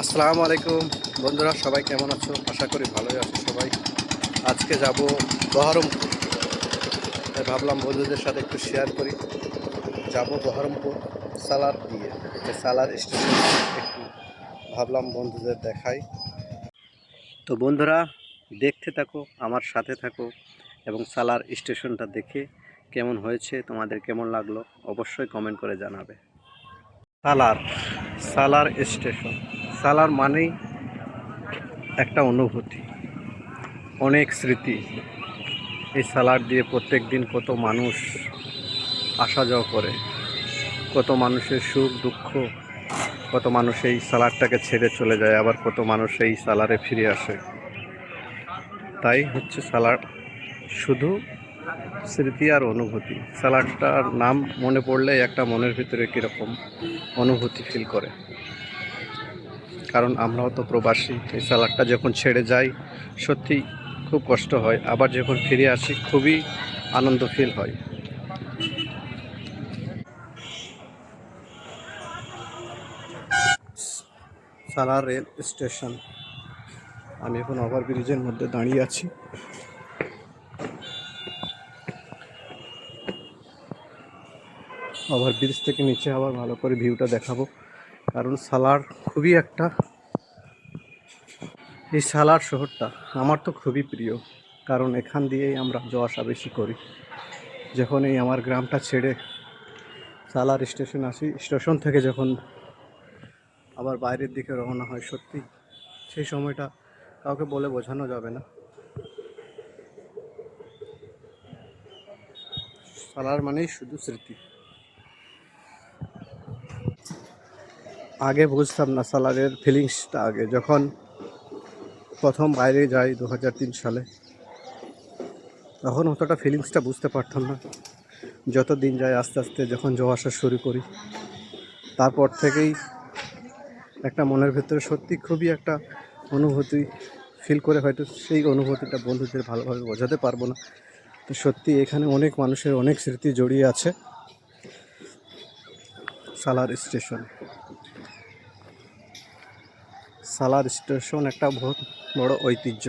আসসালামু আলাইকুম। বন্ধুরা, সবাই কেমন আছো? আশা করি ভালোই আছো সবাই। আজকে যাব বহরমপুর। তাই ভাবলাম বন্ধুদের সাথে একটু শেয়ার করি। যাব বহরমপুর সালার দিয়ে। যে সালার স্টেশন একটু ভাবলাম বন্ধুদের দেখাই। তো বন্ধুরা, দেখতে থাকো, আমার সাথে থাকো এবং সালার স্টেশনটা দেখে কেমন হয়েছে, তোমাদের কেমন লাগল, অবশ্যই কমেন্ট করে জানাবে। সালার সালার স্টেশন সালার মানেই একটা অনুভূতি, অনেক স্মৃতি। এই সালার দিয়ে প্রত্যেক দিন কত মানুষ আসা যাওয়া করে, কত মানুষের সুখ, দুঃখ, কত মানুষ এই সালাডটাকে ছেড়ে চলে যায়, আবার কত মানুষ এই সালারে ফিরে আসে। তাই হচ্ছে সালাড শুধু স্মৃতি আর অনুভূতি। সালাডটার নাম মনে পড়লে একটা মনের ভিতরে কীরকম অনুভূতি ফিল করে। কারণ আমরাও তো প্রবাসী, এই সালাডটা যখন ছেড়ে যাই, সত্যি খুব কষ্ট হয়। আবার যখন ফিরে আসি, খুবই আনন্দ ফিল হয়। Salar rail station. আমি এখন ওভারব্রিজের মধ্যে দাঁড়িয়ে আছি। ওভার ব্রিজ থেকে নিচে আবার ভালো করে ভিউটা দেখাবো। কারণ সালার খুবই একটা, এই সালার শহরটা আমার তো খুবই প্রিয়। কারণ এখান দিয়েই আমরা যাওয়া আসা বেশি করি। যখন এই আমার গ্রামটা ছেড়ে সালার স্টেশন আসি, স্টেশন থেকে যখন আবার বাইরের দিকে রওনা হয় সত্যি, সেই সময়টা কাউকে বলে বোঝানো যাবে না। সালার মানেই শুধু স্মৃতি। আগে বুঝতাম না সালারের ফিলিংসটা আগে, যখন প্রথম বাইরে যাই দু হাজার তিন সালে, তখন অতটা ফিলিংসটা বুঝতে পারতাম না। যত দিন যায় আস্তে আস্তে যখন যাওয়া আসা শুরু করি, তারপর থেকেই একটা মনের ভেতরে সত্যি খুবই একটা অনুভূতি ফিল করে হয়তো সেই অনুভূতিটা বন্ধুদের ভালোভাবে বোঝাতে পারব না। তো সত্যি এখানে অনেক মানুষের অনেক স্মৃতি জড়িয়ে আছে সালার স্টেশন। সালার স্টেশন একটা বহুত বড় ঐতিহ্য।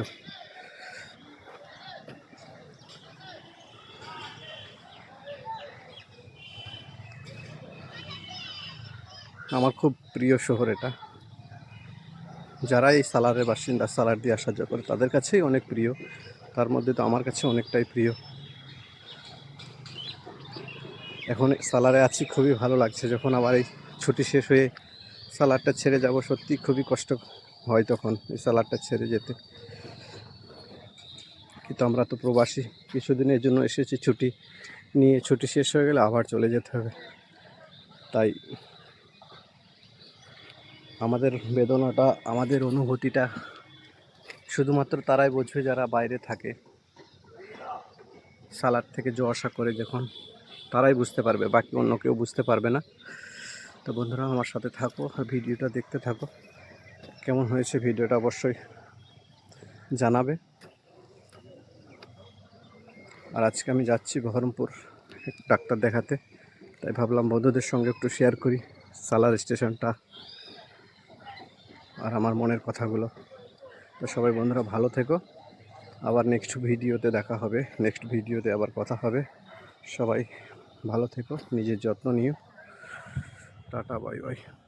আমার খুব প্রিয় শহর এটা। যারা এই সালারের বাসিন্দা, সালার দিয়ে যাওয়া করে, তাদের কাছেই অনেক প্রিয়। তার মধ্যে তো আমার কাছে অনেকটাই প্রিয়। এখন সালারে আছি, খুবই ভালো লাগছে। যখন আবার এই ছুটি শেষ হয়ে সালাডটা ছেড়ে যাব সত্যি খুবই কষ্ট হয় তখন এই সালাডটা ছেড়ে যেতে। কিন্তু আমরা তো প্রবাসী কিছুদিনের জন্য এসেছি, ছুটি নিয়ে ছুটি শেষ হয়ে গেলে আবার চলে যেতে হবে। তাই আমাদের বেদনাটা, আমাদের অনুভূতিটা শুধুমাত্র তারাই বুঝবে যারা বাইরে থাকে। সালাদ থেকে যাওয়া আসা করে যখন তারাই বুঝতে পারবে, বাকি অন্য কেউ বুঝতে পারবে না। তো বন্ধুরা, আমার সাথে থাকো আর ভিডিওটা দেখতে থাকো। কেমন হয়েছে ভিডিওটা অবশ্যই জানাবে। আর আজকে আমি যাচ্ছি বহরমপুর ডাক্তার দেখাতে। তাই ভাবলাম বন্ধুদের সঙ্গে একটু শেয়ার করি সালার স্টেশনটা আর আমার মনের কথাগুলো। তো সবাই বন্ধুরা, ভালো থেকো। আবার নেক্সট ভিডিওতে দেখা হবে। নেক্সট ভিডিওতে আবার কথা হবে। সবাই ভালো থেকো, নিজের যত্ন নিও। Tata bye bye